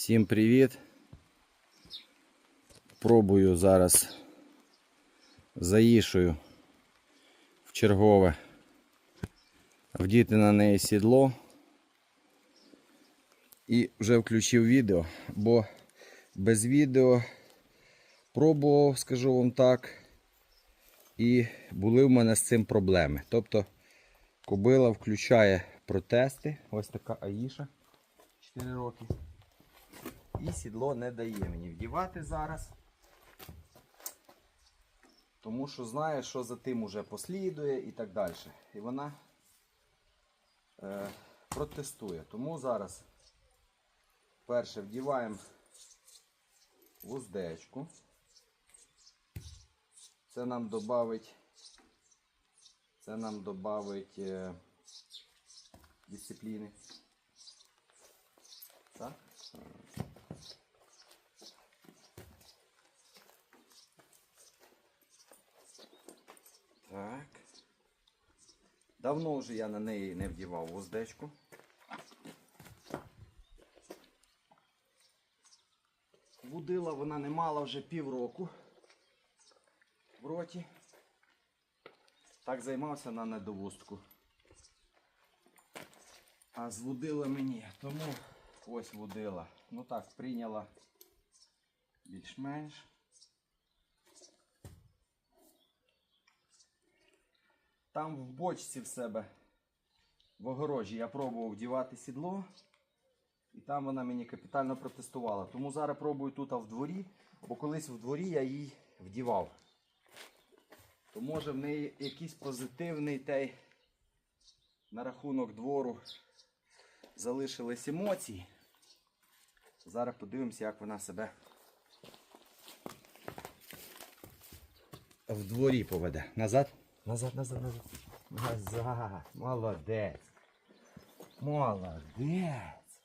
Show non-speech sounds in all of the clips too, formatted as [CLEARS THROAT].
Всім привіт! Пробую зараз заїшую в чергове вдіти на неї сідло. І вже включив відео, бо без відео пробував, скажу вам так, і були в мене з цим проблеми. Тобто кобила включає протести, ось така Аїша 4 роки. І сідло не дає мені вдівати зараз. Тому що знає, що за тим уже послідує і так далі. І вона е, протестує. Тому зараз перше вдіваємо вуздечку. Це нам добавить, це нам добавить е, дисципліни. Так? Так. Давно вже я на неї не вдівав вуздечку. Вудила вона не мала вже півроку в роті. Так займався на недовустку. А з вудилами ні. Тому ось вудила. Ну так, прийняла більш-менш. Там в бочці в себе в огорожі я пробував вдівати сідло. І там вона мені капітально протестувала. Тому зараз пробую тут а в дворі, бо колись в дворі я її вдівав. То може в неї якийсь позитивний той на рахунок двору залишились емоції. Зараз подивимося, як вона себе в дворі поведе. Назад. Назад, назад, назад. Назад. Молодець. Молодець.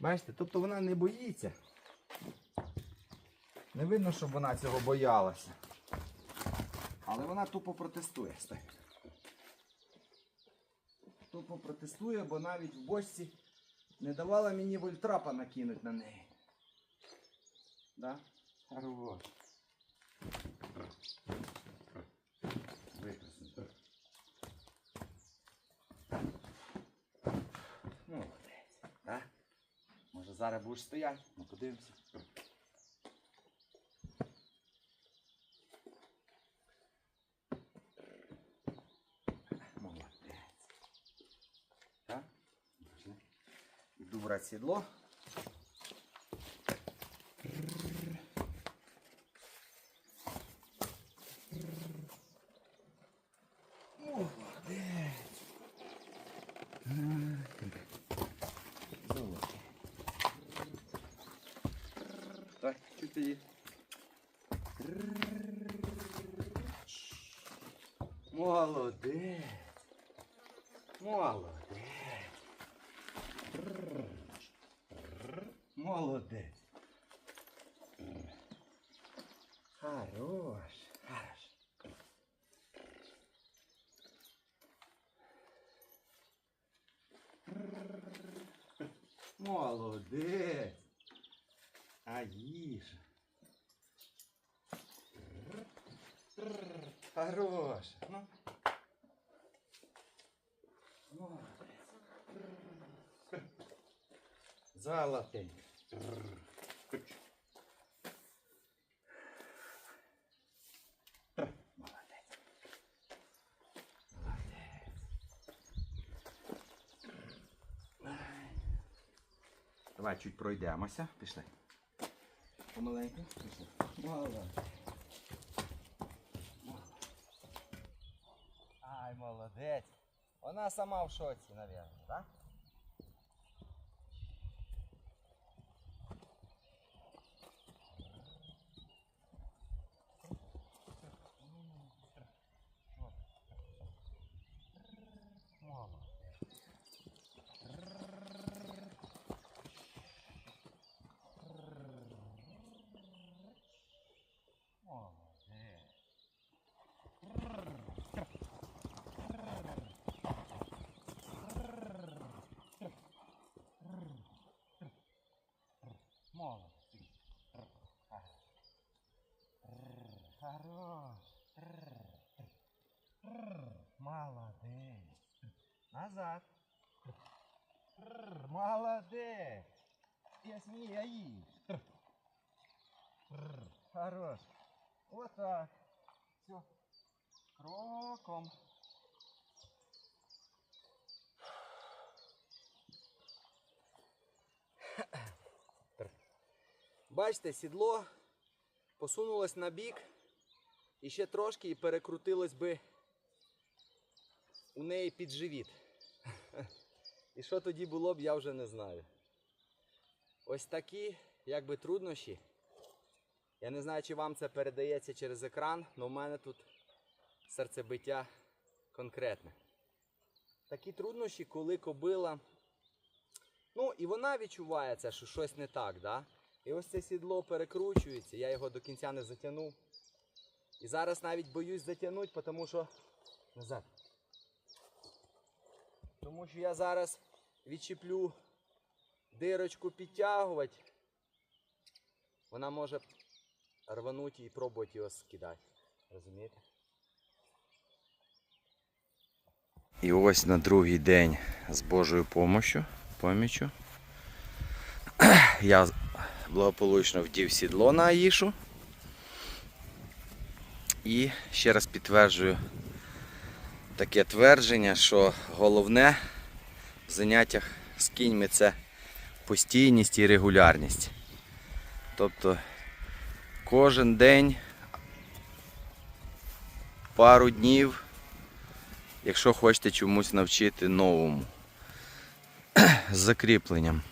Бачите, тобто вона не боїться. Не видно, щоб вона цього боялася. Але вона тупо протестує. Стой. Тупо протестує, бо навіть в бочці не давала мені вольтрапа накинути на неї. Да? Хорош. Викрасно. Молодець. Да? Може зараз будеш стояти? Ну подивимося. Молодець. Так? Іду брати сідло. Молодець. Чути її. Молодець. Молодець. Хорош. Хорош. Молодець. Аїша. Хорош. Ну. Молодець. Молодець. Давай чуть пройдемося. Пішли. Помаленьку. Пішли. Молодець. Ай, молодець. Вона сама в шоці, мабуть, так? Хорош. Молодець. Назад. Молодець. Ясмія їй. Хорош. Отак. Все. Кроком. Бачите, сідло посунулось на бік і ще трошки і перекрутилось би у неї під живіт. [LAUGHS] І що тоді було б, я вже не знаю. Ось такі, якби труднощі. Я не знаю, чи вам це передається через екран, але в мене тут серцебиття конкретне. Такі труднощі, коли кобила. Ну, і вона відчуває це, що щось не так, да? І ось це сідло перекручується, я його до кінця не затягнув. І зараз навіть боюсь затягнути, тому що. Назад. Тому що я зараз відчіплю дирочку підтягувати. Вона може рванути і пробувати його скидати. Розумієте? І ось на другий день з Божою помощю, поміччю [CLEARS THROAT] я благополучно вдів сідло на Аїшу. І ще раз підтверджую таке твердження, що головне в заняттях з кіньми це постійність і регулярність. Тобто кожен день пару днів, якщо хочете чомусь навчити новому з закріпленням.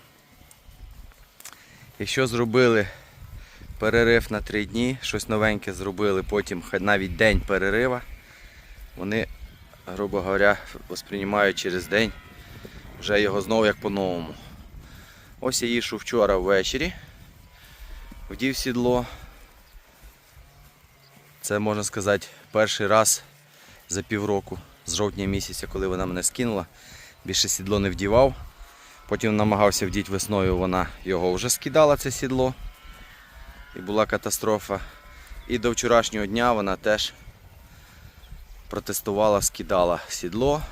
Якщо зробили перерив на 3 дні, щось новеньке зробили, потім хай навіть день перерива, вони, грубо говоря, восприймають через день вже його знову як по-новому. Ось я їшу вчора ввечері, вдів сідло. Це можна сказати перший раз за півроку, з жовтня місяця, коли вона мене скинула. Більше сідло не вдівав. Потім намагався вдіти весною, вона його вже скидала, це сідло. І була катастрофа. І до вчорашнього дня вона теж протестувала, скидала сідло,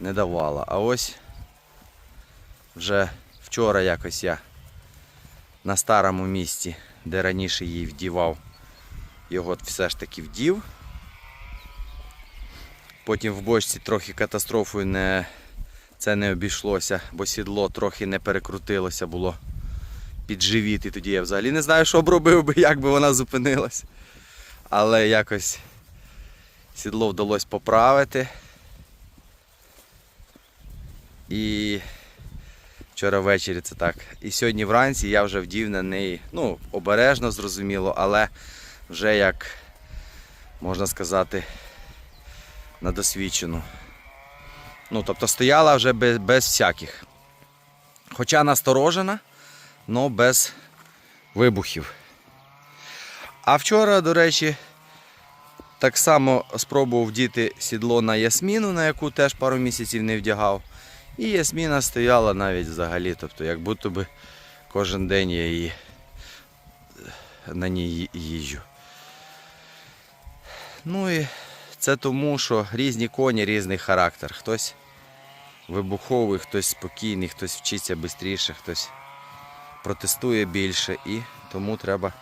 не давала. А ось вже вчора якось я на старому місці, де раніше її вдівав, його все ж таки вдів. Потім в бочці трохи катастрофою не це не обійшлося, бо сідло трохи не перекрутилося було під живіт. Тоді я взагалі не знаю, що б робив би, як би вона зупинилась. Але якось сідло вдалося поправити. І вчора ввечері це так. І сьогодні вранці я вже вдів на неї, ну, обережно зрозуміло, але вже як можна сказати, на досвідчену. Ну, тобто стояла вже без, без всяких. Хоча насторожена, але без вибухів. А вчора, до речі, так само спробував вдіти сідло на ясміну, на яку теж пару місяців не вдягав. І ясміна стояла навіть взагалі. Тобто, як будто би кожен день я її на ній їжджу. Ну і це тому, що різні коні, різний характер. Хтось вибуховий, хтось спокійний, хтось вчиться швидше, хтось протестує більше і тому треба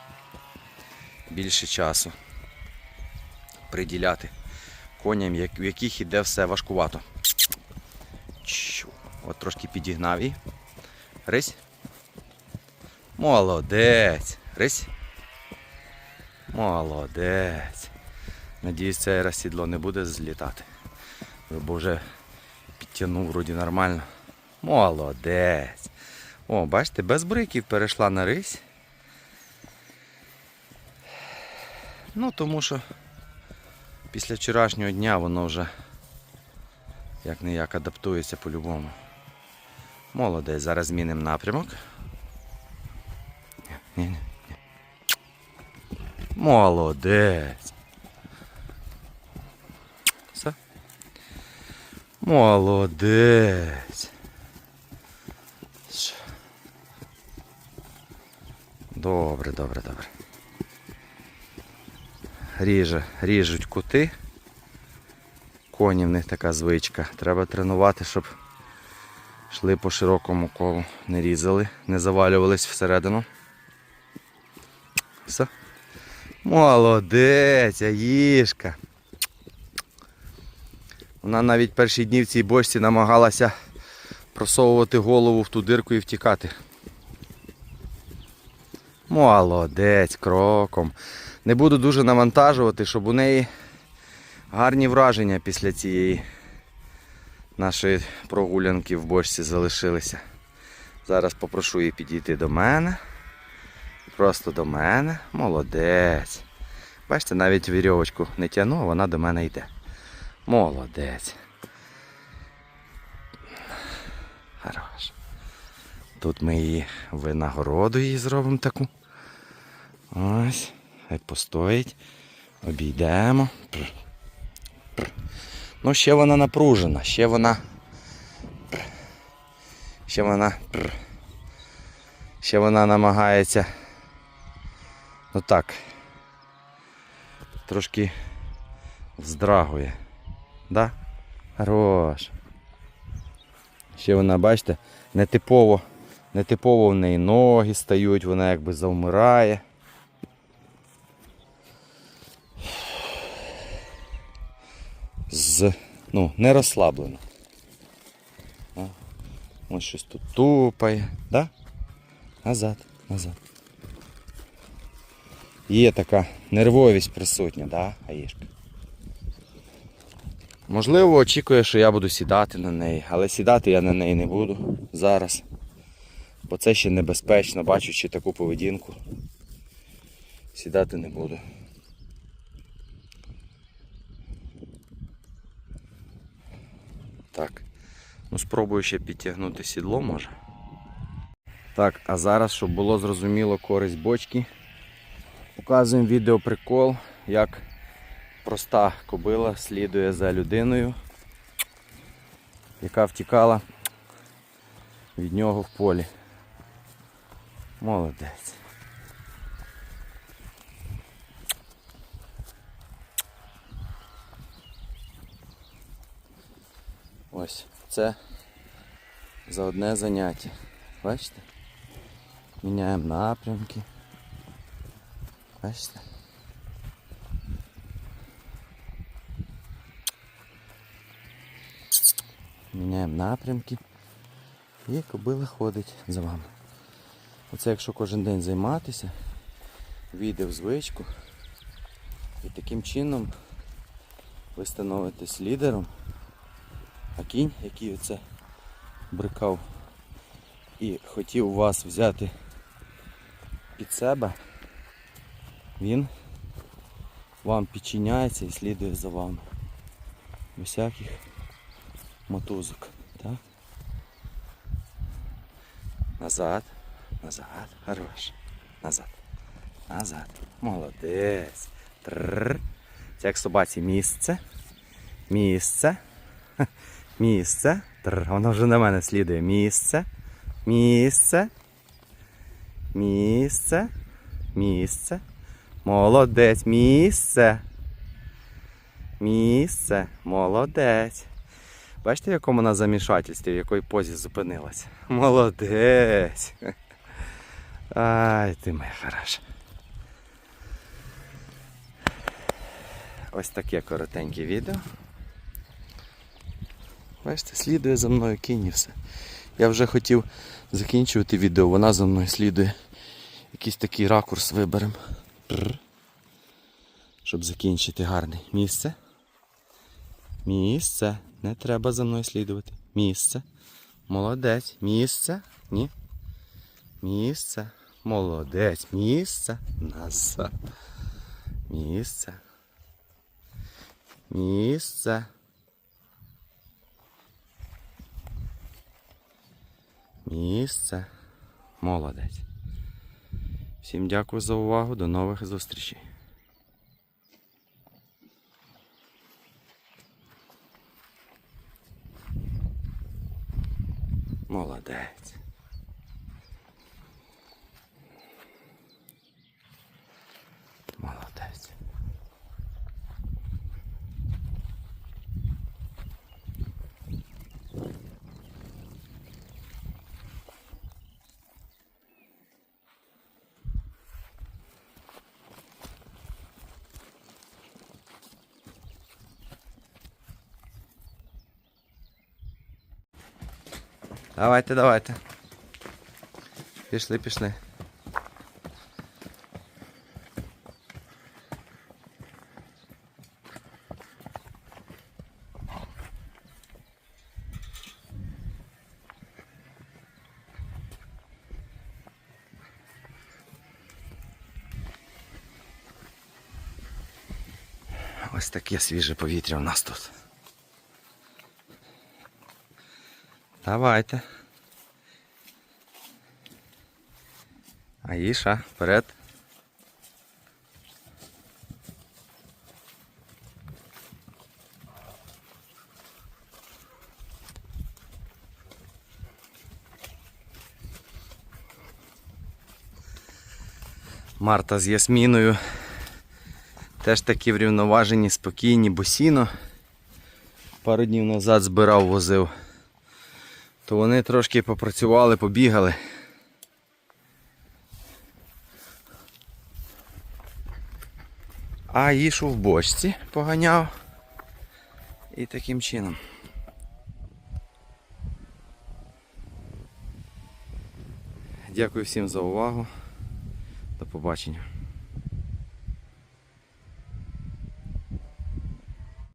більше часу приділяти коням, в яких іде все важкувато. От трошки підігнав і. Рись. Молодець. Рись. Молодець. Надіюсь, це раз сідло не буде злітати. Бо вже підтягнув вроді нормально. Молодець. О, бачите, без бриків перейшла на рись. Ну, тому що після вчорашнього дня воно вже як не як адаптується по-любому. Молодець, зараз змінимо напрямок. Ні, ні, ні. Молодець. Все. Молодець. Добре, добре, добре. Ріже, ріжуть кути. Коні в них така звичка. Треба тренувати, щоб йшли по широкому колу, не різали, не завалювались всередину. Все. Молодець, Аїшка. Вона навіть перші дні в цій бочці намагалася просовувати голову в ту дирку і втікати. Молодець, кроком. Не буду дуже навантажувати, щоб у неї гарні враження після цієї нашої прогулянки в бочці залишилися. Зараз попрошу її підійти до мене. Просто до мене. Молодець. Бачите, навіть вірьовочку не тягну, а вона до мене йде. Молодець. Хорош. Тут ми її винагороду їй зробимо таку. Ось. Хай постоїть. Обійдемо. Ну, ще вона напружена, ще вона. Ще вона. Ще вона намагається. Ну так. Трошки вздрагує. Да? Хорош. Ще вона, бачите, нетипово, нетипово в неї ноги стають, вона якби завмирає. З, ну, не розслаблено. Ось щось тут тупає, да? Назад, назад. Є така нервовість присутня, да, Аїшка? Можливо, очікує, що я буду сідати на неї, але сідати я на неї не буду зараз. Бо це ще небезпечно, бачучи таку поведінку. Сідати не буду. Так. Ну спробую ще підтягнути сідло може. Так, а зараз, щоб було зрозуміло користь бочки, показуємо відеоприкол, як проста кобила слідує за людиною, яка втікала від нього в полі. Молодець. Ось це за одне заняття. Бачите? Міняємо напрямки. Бачите? Міняємо напрямки. І кобила ходить за вами. Оце якщо кожен день займатися, війде в звичку. І таким чином ви становитесь лідером. А кінь, який оце брикав і хотів вас взяти під себе, він вам підчиняється і слідує за вами. Без всяких мотузок. Так? Назад, назад, хорош. Назад. Назад. Молодець. Трррр. Це як собаці місце. Місце. Місце. Трррр. Воно вже на мене слідує. Місце. Місце. Місце. Місце. Молодець. Місце. Місце. Молодець. Бачите, в якому вона замішательстві, в якої позі зупинилася. Молодець. Ай, ти моя хороша. Ось таке коротеньке відео. Бачите, слідує за мною кінь і все. Я вже хотів закінчувати відео, вона за мною слідує. Якийсь такий ракурс виберемо. Щоб закінчити гарне місце. Місце. Не треба за мною слідувати. Місце. Молодець. Місце. Ні. Місце. Молодець. Місце. Назад. Місце. Місце. Місце. Молодець. Всім дякую за увагу. До нових зустрічей. Молодець. Давайте, давайте. Пішли, пішли. Ось таке свіже повітря у нас тут. Давайте. Аїша, вперед. Марта з Ясміною. Теж такі врівноважені, спокійні, бо сіно. Пару днів назад збирав, возив. То вони трошки попрацювали, побігали. А їшу в бочці поганяв. І таким чином. Дякую всім за увагу. До побачення.